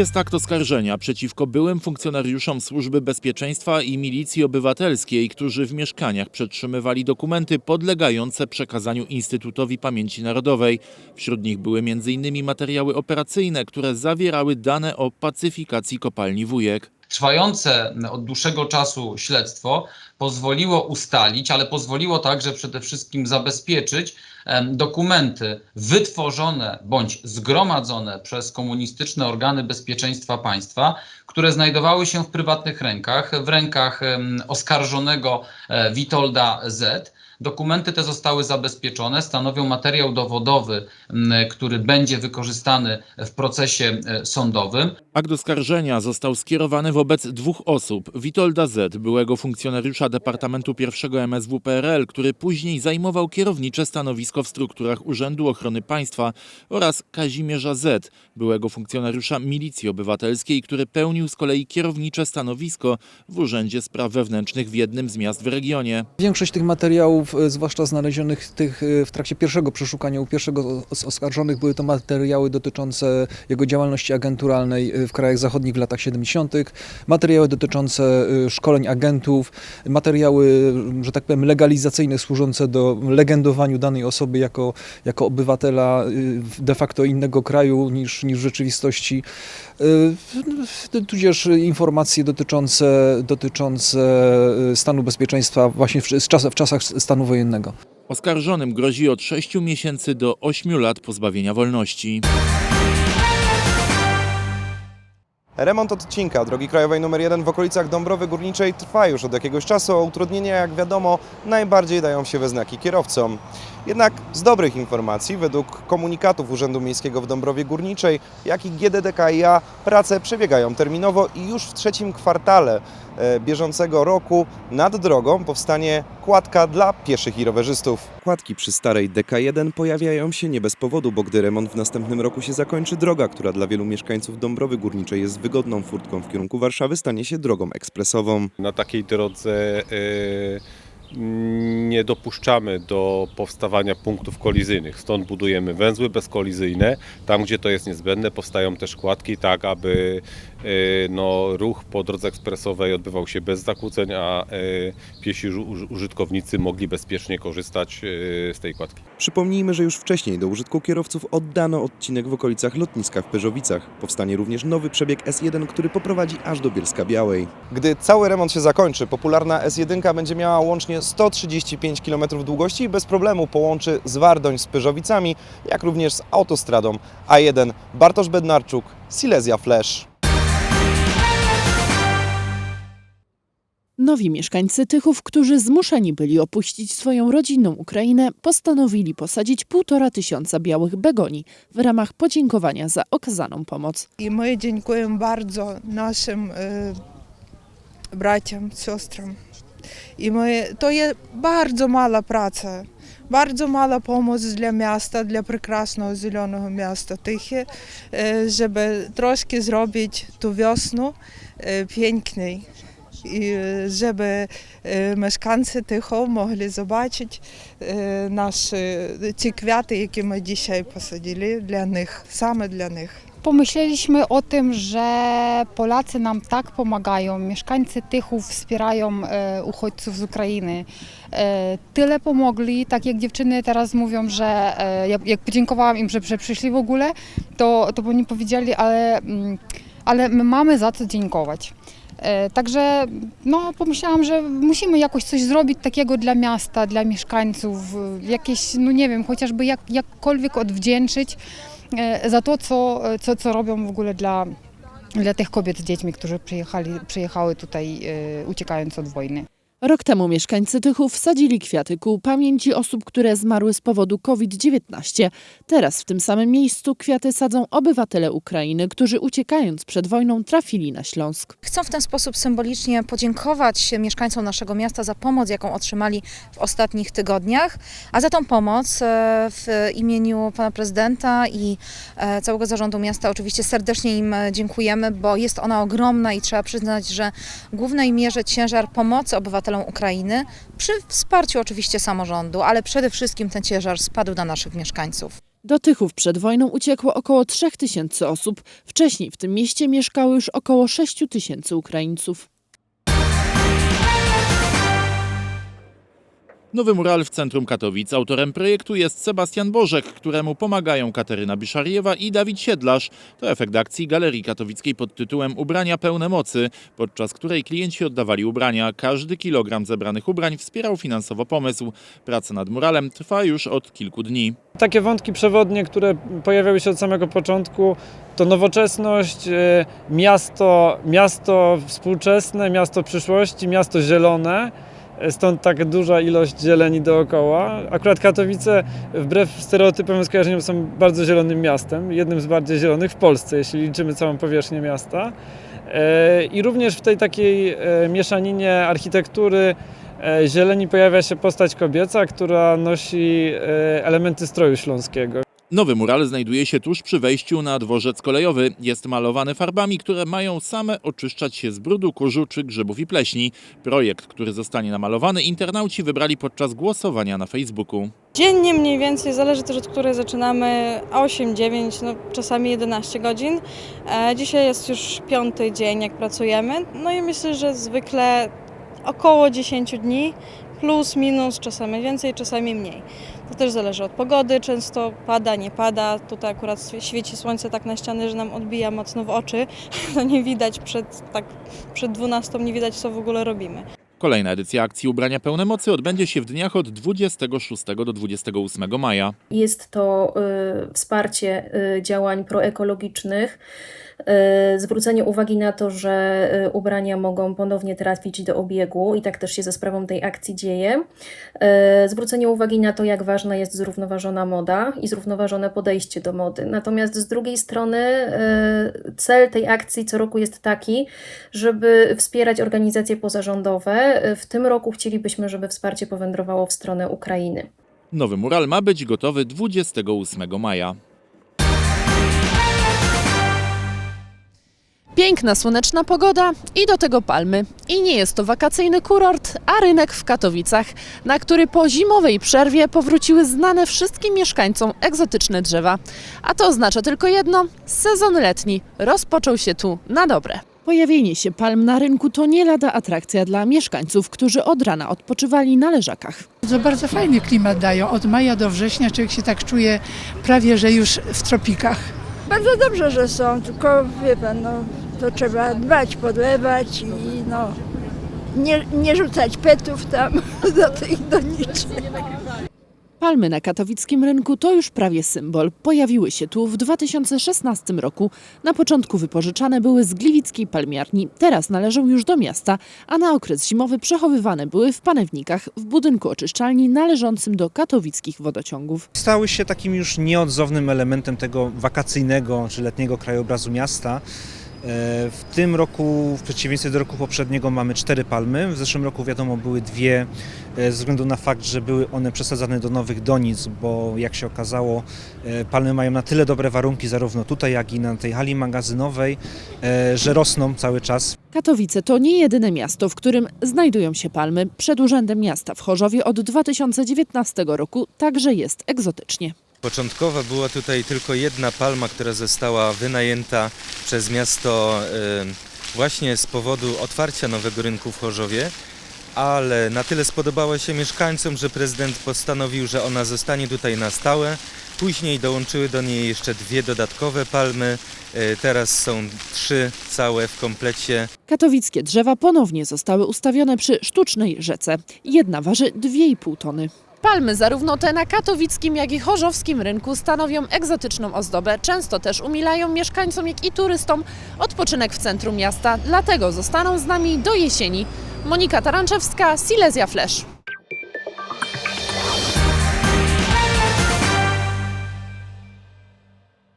Jest akt oskarżenia przeciwko byłym funkcjonariuszom Służby Bezpieczeństwa i Milicji Obywatelskiej, którzy w mieszkaniach przetrzymywali dokumenty podlegające przekazaniu Instytutowi Pamięci Narodowej. Wśród nich były m.in. materiały operacyjne, które zawierały dane o pacyfikacji kopalni Wujek. Trwające od dłuższego czasu śledztwo pozwoliło ustalić, ale pozwoliło także przede wszystkim zabezpieczyć dokumenty wytworzone bądź zgromadzone przez komunistyczne organy bezpieczeństwa państwa, które znajdowały się w prywatnych rękach, w rękach oskarżonego e, Witolda Z. Dokumenty te zostały zabezpieczone, stanowią materiał dowodowy, który będzie wykorzystany w procesie e, sądowym. Akt oskarżenia został skierowany wobec dwóch osób. Witolda Z., byłego funkcjonariusza Departamentu I MSW PRL, który później zajmował kierownicze stanowisko w strukturach Urzędu Ochrony Państwa oraz Kazimierza Z., byłego funkcjonariusza Milicji Obywatelskiej, który pełnił z kolei kierownicze stanowisko w Urzędzie Spraw Wewnętrznych w jednym z miast w regionie. Większość tych materiałów, zwłaszcza znalezionych tych e, w trakcie pierwszego przeszukania u pierwszego z oskarżonych, były to materiały dotyczące jego działalności agenturalnej e, w krajach zachodnich w latach 70., materiały dotyczące e, szkoleń agentów, materiały, że tak powiem, legalizacyjne służące do legendowaniu danej osoby jako, jako obywatela de facto innego kraju niż, niż w rzeczywistości. Tudzież informacje dotyczące, dotyczące stanu bezpieczeństwa właśnie w, w czasach stanu wojennego. Oskarżonym grozi od 6 miesięcy do 8 lat pozbawienia wolności. Remont odcinka drogi krajowej nr 1 w okolicach Dąbrowy Górniczej trwa już od jakiegoś czasu, a utrudnienia, jak wiadomo, najbardziej dają się we znaki kierowcom. Jednak z dobrych informacji, według komunikatów Urzędu Miejskiego w Dąbrowie Górniczej, jak i GDDKiA, prace przebiegają terminowo i już w trzecim kwartale e, bieżącego roku nad drogą powstanie kładka dla pieszych i rowerzystów. Kładki przy starej DK1 pojawiają się nie bez powodu, bo gdy remont w następnym roku się zakończy, droga, która dla wielu mieszkańców Dąbrowy Górniczej jest wygodną furtką w kierunku Warszawy, stanie się drogą ekspresową. Na takiej drodze e, nie dopuszczamy do powstawania punktów kolizyjnych, stąd budujemy węzły bezkolizyjne. Tam, gdzie to jest niezbędne, powstają też kładki, tak aby e, no, ruch po drodze ekspresowej odbywał się bez zakłóceń, a e, piesi użytkownicy mogli bezpiecznie korzystać e, z tej kładki. Przypomnijmy, że już wcześniej do użytku kierowców oddano odcinek w okolicach lotniska w Pyrzowicach. Powstanie również nowy przebieg S1, który poprowadzi aż do Bielska Białej. Gdy cały remont się zakończy, popularna S1 będzie miała łącznie 135 km długości i bez problemu połączy Zwardoń z Pyżowicami, jak również z autostradą A1 Bartosz Bednarczuk, Silesia Flash. Nowi mieszkańcy Tychów, którzy zmuszeni byli opuścić swoją rodzinną Ukrainę, postanowili posadzić półtora tysiąca białych begoni w ramach podziękowania za okazaną pomoc. I my dziękujemy bardzo naszym y, braciom, siostrom I my, to jest bardzo mała praca, bardzo mała pomoc dla miasta, dla прекрасного zielonego miasta Tychy, żeby troszkę zrobić tu wiosnę piękniej. І щоб мешканці тихо могли побачити наші ці квіти, які ми сьогодні посадили для них, саме для них. Pomyśleliśmy o tym, że Polacy nam tak pomagają, mieszkańcy Tychów wspierają e, uchodźców z Ukrainy. E, tyle pomogli, tak jak dziewczyny teraz mówią, że e, jak, podziękowałam im, że, że przyszli w ogóle, to, to oni powiedzieli, ale, mm, ale my mamy za co dziękować. Także no, pomyślałam, że musimy jakoś coś zrobić takiego dla miasta, dla mieszkańców, jakieś, no nie wiem, chociażby jak, jakkolwiek odwdzięczyć za to, co, co, co robią w ogóle dla, dla tych kobiet z dziećmi, którzy przyjechali, przyjechały tutaj e, uciekając od wojny. Rok temu mieszkańcy Tychów sadzili kwiaty ku pamięci osób, które zmarły z powodu COVID-19. Teraz w tym samym miejscu kwiaty sadzą obywatele Ukrainy, którzy uciekając przed wojną trafili na Śląsk. Chcą w ten sposób symbolicznie podziękować mieszkańcom naszego miasta za pomoc, jaką otrzymali w ostatnich tygodniach, a za tą pomoc e, w imieniu pana prezydenta i e, całego zarządu miasta oczywiście serdecznie im dziękujemy, bo jest ona ogromna i trzeba przyznać, że w głównej mierze ciężar pomocy obywatelom Ukrainy, przy wsparciu oczywiście samorządu, ale przede wszystkim ten ciężar spadł na naszych mieszkańców. Do Tychów przed wojną uciekło około 3000 osób. Wcześniej w tym mieście mieszkało już około 6 tysięcy Ukraińców. Nowy mural w centrum Katowic. Autorem projektu jest Sebastian Bożek, któremu pomagają Kateryna Biszariewa i Dawid Siedlarz. To efekt akcji Galerii Katowickiej pod tytułem Ubrania pełne mocy, podczas której klienci oddawali ubrania. Każdy kilogram zebranych ubrań wspierał finansowo pomysł. Praca nad muralem trwa już od kilku dni. Takie wątki przewodnie, które pojawiały się od samego początku, to nowoczesność, e, miasto, miasto współczesne, miasto przyszłości, miasto zielone. Stąd tak duża ilość zieleni dookoła. Akurat Katowice, wbrew stereotypom i skojarzeniom, są bardzo zielonym miastem. Jednym z bardziej zielonych w Polsce, jeśli liczymy całą powierzchnię miasta. E, I również w tej takiej e, mieszaninie architektury, e, zieleni pojawia się postać kobieca, która nosi elementy stroju śląskiego. Nowy mural znajduje się tuż przy wejściu na dworzec kolejowy. Jest malowany farbami, które mają same oczyszczać się z brudu, kurzu czy grzybów i pleśni. Projekt, który zostanie namalowany, internauci wybrali podczas głosowania na Facebooku. Dziennie mniej więcej, zależy też od której zaczynamy, 8-9, no czasami 11 godzin. E, dzisiaj jest już piąty dzień, jak pracujemy, no i myślę, że zwykle około 10 dni, plus, minus, czasami więcej, czasami mniej. To też zależy od pogody, często pada, nie pada. Tutaj akurat świeci słońce tak na ściany, że nam odbija mocno w oczy. No nie widać przed, tak, przed 12, nie widać co w ogóle robimy. Kolejna edycja akcji Ubrania Pełne Mocy odbędzie się w dniach od 26 do 28 maja. Jest to y, wsparcie y, działań proekologicznych, y, zwrócenie uwagi na to, że y, ubrania mogą ponownie trafić do obiegu i tak też się ze sprawą tej akcji dzieje. Y, zwrócenie uwagi na to, jak ważna jest zrównoważona moda i zrównoważone podejście do mody. Natomiast z drugiej strony cel tej akcji co roku jest taki, żeby wspierać organizacje pozarządowe. Y, W tym roku chcielibyśmy, żeby wsparcie powędrowało w stronę Ukrainy. Nowy mural ma być gotowy 28 maja. Piękna, słoneczna pogoda i do tego palmy. I nie jest to wakacyjny kurort, a rynek w Katowicach, na który po zimowej przerwie powróciły znane wszystkim mieszkańcom egzotyczne drzewa. A to oznacza tylko jedno: sezon letni rozpoczął się tu na dobre. Pojawienie się palm na rynku to nie lada atrakcja dla mieszkańców, którzy od rana odpoczywali na leżakach. To bardzo fajny klimat dają. Od maja do września człowiek się tak czuje prawie, że już w tropikach. Bardzo dobrze, że są, tylko wie pan, no, to trzeba dbać, podlewać i no, nie, nie rzucać petów tam do tych doniczek. Palmy na katowickim rynku to już prawie symbol. Pojawiły się tu w 2016 roku. Na początku wypożyczane były z gliwickiej palmiarni, teraz należą już do miasta, a na okres zimowy przechowywane były w panewnikach w budynku oczyszczalni należącym do katowickich wodociągów. Stały się takim już nieodzownym elementem tego wakacyjnego czy letniego krajobrazu miasta. E, W tym roku, w przeciwieństwie do roku poprzedniego, mamy cztery palmy. W zeszłym roku, wiadomo, były dwie, e, ze względu na fakt, że były one przesadzane do nowych donic, bo jak się okazało, e, palmy mają na tyle dobre warunki, zarówno tutaj, jak i na tej hali magazynowej, że rosną cały czas. Katowice to nie jedyne miasto, w którym znajdują się palmy. Przed Urzędem Miasta w Chorzowie od 2019 roku także jest egzotycznie. Początkowo była tutaj tylko jedna palma, która została wynajęta przez miasto y, właśnie z powodu otwarcia nowego rynku w Chorzowie, ale na tyle spodobała się mieszkańcom, że prezydent postanowił, że ona zostanie tutaj na stałe. Później dołączyły do niej jeszcze dwie dodatkowe palmy, y, teraz są trzy całe w komplecie. Katowickie drzewa ponownie zostały ustawione przy sztucznej rzece. Jedna waży 2,5 tony. Palmy, zarówno te na katowickim, jak i chorzowskim rynku, stanowią egzotyczną ozdobę. Często też umilają mieszkańcom, jak i turystom odpoczynek w centrum miasta. Dlatego zostaną z nami do jesieni. Monika Taranczewska, Silesia Flash.